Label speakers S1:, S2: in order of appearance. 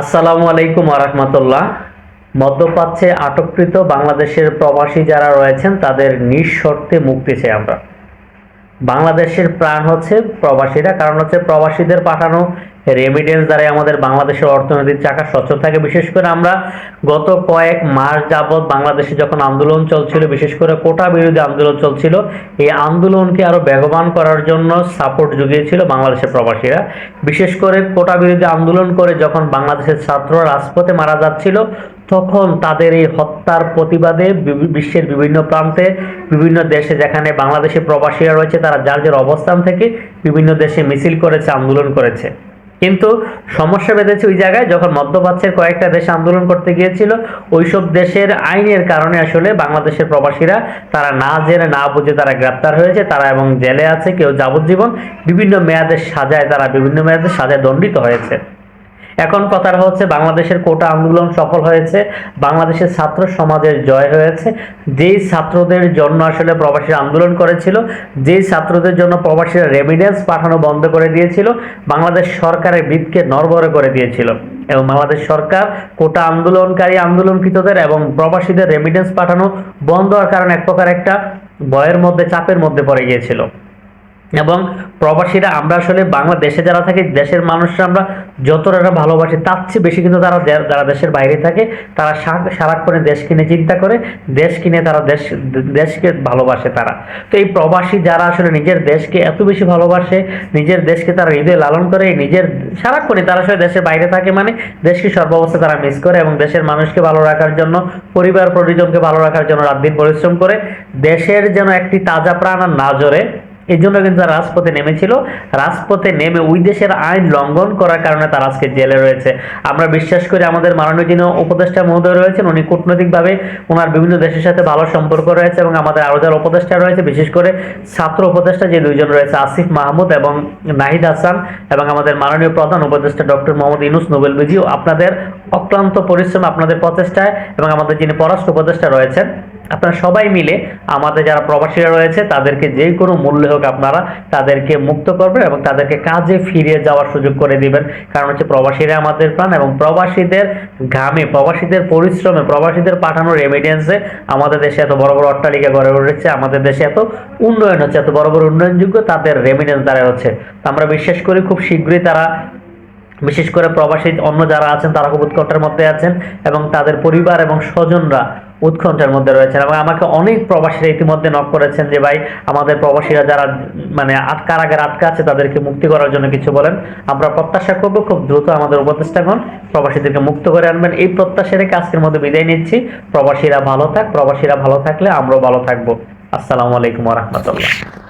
S1: আসসালামু আলাইকুম আরহামতুল্লাহ মধ্যপ্রাচ্যে আটককৃত বাংলাদেশের প্রবাসী যারা রয়েছেন, তাদের নিঃশর্তে মুক্তি চাই আমরা। বাংলাদেশের প্রাণ হচ্ছে প্রবাসীরা, কারণ হচ্ছে প্রবাসীদের পাঠানো রেমিডেন্স দ্বারাই আমাদের বাংলাদেশের অর্থনৈতিক চাকা সচল থাকে। বিশেষ করে আমরা গত কয়েক মাস যাবৎ বাংলাদেশে যখন আন্দোলন চলছিল, বিশেষ করে কোটা বিরোধী আন্দোলন চলছিল, এই আন্দোলনকে আরও বেগবান করার জন্য সাপোর্ট জুগিয়েছিল বাংলাদেশের প্রবাসীরা। বিশেষ করে কোটা বিরোধী আন্দোলন করে যখন বাংলাদেশের ছাত্ররা রাজপথে মারা যাচ্ছিল, তখন তাদের এই হত্যার প্রতিবাদে বিশ্বের বিভিন্ন প্রান্তে, বিভিন্ন দেশে যেখানে বাংলাদেশি প্রবাসীরা রয়েছে, তারা যার যার অবস্থান থেকে বিভিন্ন দেশে মিছিল করেছে, আন্দোলন করেছে। কিন্তু সমস্যা বেঁধেছে ওই জায়গায়, যখন মধ্যপ্রাচ্যের কয়েকটা দেশ আন্দোলন করতে গিয়েছিল, ওইসব দেশের আইনের কারণে আসলে বাংলাদেশের প্রবাসীরা তারা না জেনে, না বুঝে তারা গ্রেপ্তার হয়েছে। তারা এবং জেলে আছে, কেউ যাবজ্জীবন বিভিন্ন মেয়াদের সাজায়, তারা বিভিন্ন মেয়াদের সাজায়, দণ্ডিত হয়েছে। এখন কথাটা হচ্ছে বাংলাদেশের কোটা আন্দোলন সফল হয়েছে, বাংলাদেশের ছাত্র সমাজের জয় হয়েছে। যেই ছাত্রদের জন্য আসলে প্রবাসীরা আন্দোলন করেছিল, যেই ছাত্রদের জন্য প্রবাসীরা রেমিডেন্স পাঠানো বন্ধ করে দিয়েছিল, বাংলাদেশ সরকারের ভিতকে নড়বড়ে করে দিয়েছিল। এবং বাংলাদেশ সরকার কোটা আন্দোলনকারী, আন্দোলনকৃতদের এবং প্রবাসীদের রেমিডেন্স পাঠানো বন্ধ হওয়ার কারণে এক প্রকার একটা ভয়ের মধ্যে, চাপের মধ্যে পড়ে গিয়েছিল। এবং প্রবাসীরা, আমরা আসলে বাংলাদেশে যারা থাকি, দেশের মানুষরা আমরা যতটা ভালোবাসি, তার চেয়ে বেশি কিন্তু তারা যারা দেশের বাইরে থাকে, তারা সারাক্ষণে দেশ কিনে চিন্তা করে, দেশ কিনে তারা দেশ, দেশকে ভালোবাসে তারা। তো এই প্রবাসী যারা আসলে নিজের দেশকে এত বেশি ভালোবাসে, নিজের দেশকে তারা হৃদয়ে লালন করে নিজের সারাক্ষণে তারা আসলে দেশের বাইরে থাকে মানে দেশকে সর্বাবস্থা তারা মিস করে এবং দেশের মানুষকে ভালো রাখার জন্য পরিবার পরিজনকে ভালো রাখার জন্য রাত দিন পরিশ্রম করে, দেশের যেন একটি তাজা প্রাণ আর না জরে এই জন্য কিন্তু তারা রাজপথে নেমেছিল। রাজপথে নেমে ওই দেশের আইন লঙ্ঘন করার কারণে তারা আজকে জেলে রয়েছে। আমরা বিশ্বাস করি আমাদের মাননীয় যিনি উপদেষ্টা মহোদয় রয়েছেন, উনি কূটনৈতিকভাবে ওনার বিভিন্ন দেশের সাথে ভালো সম্পর্ক রয়েছে এবং আমাদের আরও যারা উপদেষ্টা রয়েছে, বিশেষ করে ছাত্র উপদেষ্টা যে দুইজন রয়েছে, আসিফ মাহমুদ এবং নাহিদ হাসান এবং আমাদের মাননীয় প্রধান উপদেষ্টা ডক্টর মোহাম্মদ ইনুস নোবেল বিজিও আপনাদের অক্লান্ত পরিশ্রম আপনাদের প্রচেষ্টায় এবং আমাদের যিনি পররাষ্ট্র উপদেষ্টা রয়েছেন আপনারা সবাই মিলে আমাদের যারা প্রবাসীরা রয়েছে, তাদেরকে যে কোনো মূল্যে হোক আপনারা তাদেরকে মুক্ত করবেন এবং তাদেরকে কাজে ফিরে যাওয়ার সুযোগ করে দিবেন। কারণ হচ্ছে প্রবাসীরা আমাদের প্রাণ এবং প্রবাসীদের ঘামে, প্রবাসীদের পরিশ্রমে, প্রবাসীদের পাঠানোর এভিডেন্সে আমাদের দেশে এত বড় বড় অট্টালিকা গড়ে উঠেছে, আমাদের দেশে এত উন্নয়ন হচ্ছে, এত বড় বড় উন্নয়নযোগ্য তাদের রেমিডেন্স দ্বারা হচ্ছে আমরা বিশ্বাস করি খুব শীঘ্রই তারা, বিশেষ করে প্রবাসী অন্য যারা আছেন, তারা খুব উৎকণ্ঠার মধ্যে আছেন এবং তাদের পরিবার এবং স্বজনরা উৎকণ্ঠার মধ্যে রয়েছেন এবং আমাকে অনেক প্রবাসীরা ইতিমধ্যে নক করেছেন যে, ভাই, আমাদের প্রবাসীরা যারা মানে আটকার আগের আটকা আছে, তাদেরকে মুক্তি করার জন্য কিছু বলেন। আমরা প্রত্যাশা করব খুব দ্রুত আমাদের উপদেষ্টাগণ প্রবাসীদেরকে মুক্ত করে আনবেন। এই প্রত্যাশা রেখে আজকের মধ্যে বিদায় নিচ্ছি। প্রবাসীরা ভালো থাক, প্রবাসীরা ভালো থাকলে আমরাও ভালো থাকব। আসসালামু আলাইকুম রহমতুল্লাহ।